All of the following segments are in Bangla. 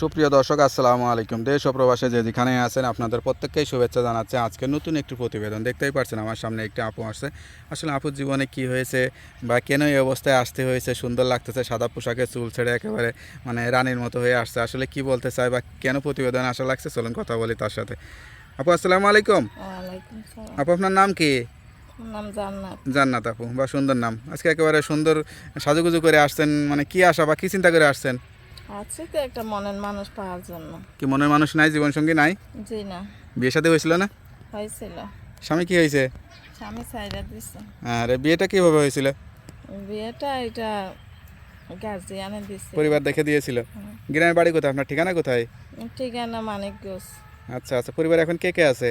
সুপ্রিয় দর্শক আসসালামু আলাইকুম। দেশ ও প্রবাসে যে যেখানে আছেন আপনাদের প্রত্যেককেই শুভেচ্ছা জানাচ্ছে। আজকে নতুন একটি প্রতিবেদন। দেখতেই পাচ্ছেন আমার সামনে একটি আপু আসছে। আসলে আপুর জীবনে কি হয়েছে বা কেন এই অবস্থায় আসতে হয়েছে সুন্দর লাগতেছে সাদা পোশাকে চুল ছেড়ে একেবারে মানে রানীর মতো হয়ে আসছে। আসলে কি বলতে চায় বা কেন প্রতিবেদন আসা লাগছে চলুন কথা বলি তার সাথে। আপু আসসালামু আলাইকুম। আপু আপনার নাম কি? জান্নাত। জান্নাত আপু বা সুন্দর নাম। আজকে একেবারে সুন্দর সাজুগুজু করে আসছেন মানে কি আশা বা কি চিন্তা করে আসছেন? আছে তো একটা মনের মানুষ পাওয়ার জন্য। কি মনের মানুষ নাই জীবনসঙ্গী নাই? জি না। বিয়ে সাথে হয়েছিল না? হয়েছিল। স্বামী কি হয়েছে? স্বামী সাইডা দিছে। আর বিয়েটা কীভাবে হয়েছিল? বিয়েটা এটা গার্জিয়ানে দিছে। পরিবার দেখে দিয়েছিল। গ্রামের বাড়ি কোথায়? আপনার ঠিকানা কোথায়? ঠিকানা মানিক গোস আচ্ছা আচ্ছা পরিবার এখন কে কে আছে?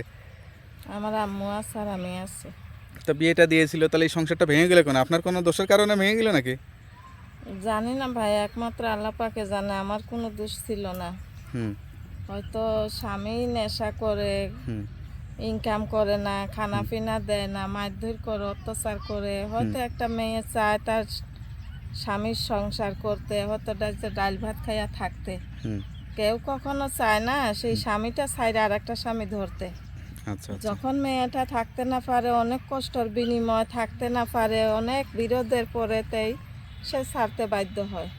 আমার আম্মু আছে আর আমি আছি। তো বিয়েটা দিয়েছিল তাহলে এই সংসারটা ভেঙে গেলে কেন? আপনার কোনো দোষের কারণে ভেঙে গেল নাকি? জানি না ভাই একমাত্র আল্লাহ পাকে জানে আমার কোনো দোষ ছিল না। হয়তো স্বামী নেশা করে ইনকাম করে না খানা পিনা দেয় না মারধর করে অত্যাচার করে। হয়তো একটা মেয়ে চায় তার স্বামীর সংসার করতে হয়তো ডাল ভাত খাইয়া থাকতে। কেউ কখনো চায় না সেই স্বামীটা সাইডে আর একটা স্বামী ধরতে। আচ্ছা আচ্ছা। যখন মেয়েটা থাকতে না পারে অনেক কষ্টর বিনিময় থাকতে না পারে অনেক বিরোধের পরেতেই সে ছাড়তে বাধ্য হয়।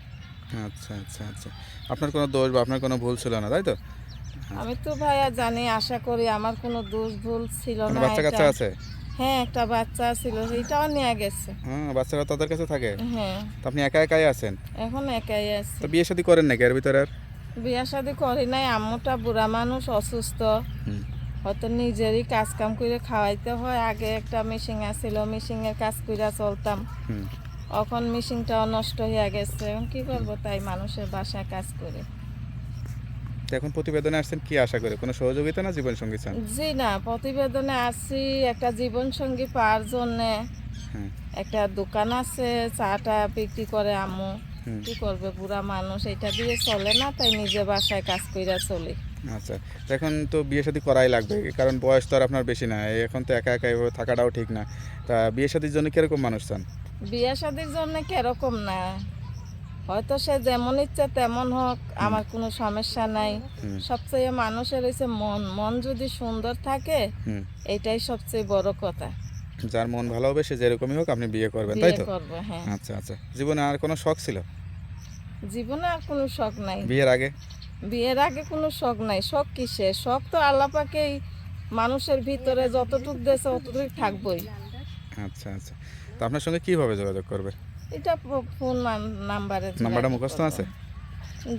আচ্ছা আচ্ছা আচ্ছা। আপনার কোনো দোষ বা আপনার কোনো ভুল ছিল না তাই তো? আমি তো ভাইয়া জানি আশা করি আমার কোনো দোষ ভুল ছিল না বাচ্চা কাচ্চা আছে? হ্যাঁ একটা বাচ্চা ছিল সেটাও নিয়ে গেছে। হ্যাঁ বাচ্চারা তাদের কাছে থাকে। হ্যাঁ। তো আপনি একা একাই আছেন? এখন একাই আছে। তো বিয়ে শাদী করেন নাকি এর ভিতরে আর? বিয়া শাদি করি নাই আম্মুটা বুড়া মানুষ অসুস্থ। হয়তো নিজেরই কাজ কাম করে খাওয়াইতে হয় আগে একটা মেশিন আছিল মেশিনের কাজ করে চলতাম। হুম। এখন মেশিনটাও নষ্ট হয়ে গেছে। এখন কি করব তাই মানুষের বাসায় কাজ করে। এখন প্রতিবেদনে আসছেন কি আশা করে? কোনো সহযোগিতা না জীবন সঙ্গী চান? জি না প্রতিবেদনে আসছি একটা জীবন সঙ্গী পাওয়ার জন্যে। হ্যাঁ। একটা দোকান আছে চাটা বিক্রি করে আম্মু। কি করবে বুড়া মানুষ এটা দিয়ে চলে না তাই নিজে বাসায় কাজ করে চলি। আচ্ছা এখন তো বিয়ে শাদী করাই লাগবে কারণ বয়স তো আর আপনার বেশি না এখন তো একা একা এভাবে থাকাটাও ঠিক না। তা বিয়ে শাদীর জন্য কীরকম মানুষ চান? বিয়ে শাদির জন্য কীরকম না হয়তো সে যেমন ইচ্ছে তেমন হোক আমার কোনো সমস্যা নাই। সবচেয়ে মানুষের হচ্ছে মন মন যদি সুন্দর থাকে এটাই সবচেয়ে বড় কথা। যার মন ভালো হবে সে যেরকমই হোক আপনি বিয়ে করবেন তাই বিয়ে তো? হ্যাঁ। আচ্ছা আচ্ছা। জীবনে আর কোনো শখ ছিল? জীবনে আর কোনো শখ নাই। বিয়ের আগে? বিয়ের আগে কোনো শখ নাই। শখ কিসে? শখ তো আল্লাপাকেই মানুষের ভিতরে যতটুক দেশে অতটুকু থাকবই। আচ্ছা আচ্ছা। তো আপনার সঙ্গে কীভাবে যোগাযোগ করবে? এটা ফোন নাম্বারে নাম্বারটা মুখস্থ আছে?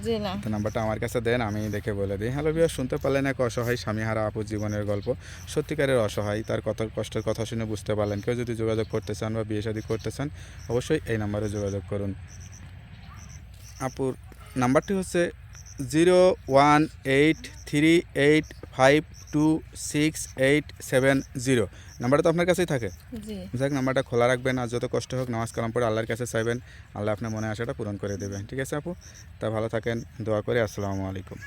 জি না। তো নাম্বারটা আমার কাছে দেন আমি দেখে বলে দিই। হ্যালো বিয়ার শুনতে পারলেন এক অসহায় স্বামীহারা আপুর জীবনের গল্প। সত্যিকারের অসহায় তার কত কষ্টের কথা শুনে বুঝতে পারলেন। কেউ যদি যোগাযোগ করতে চান বা বিয়ে শাদী করতে চান অবশ্যই এই নাম্বারে যোগাযোগ করুন। আপুর নাম্বারটি হচ্ছে zero one eight three eight five two six eight seven zero. নাম্বারটা তো আপনার কাছেই থাকে। যাক নাম্বারটা খোলা রাখবেন আর যত কষ্ট হোক নামাজ কালাম পরে আল্লাহর কাছে চাইবেন আল্লাহ আপনার মনে আশাটা পূরণ করে দেবেন। ঠিক আছে আপু? তা ভালো থাকেন দোয়া করে আসসালামু আলাইকুম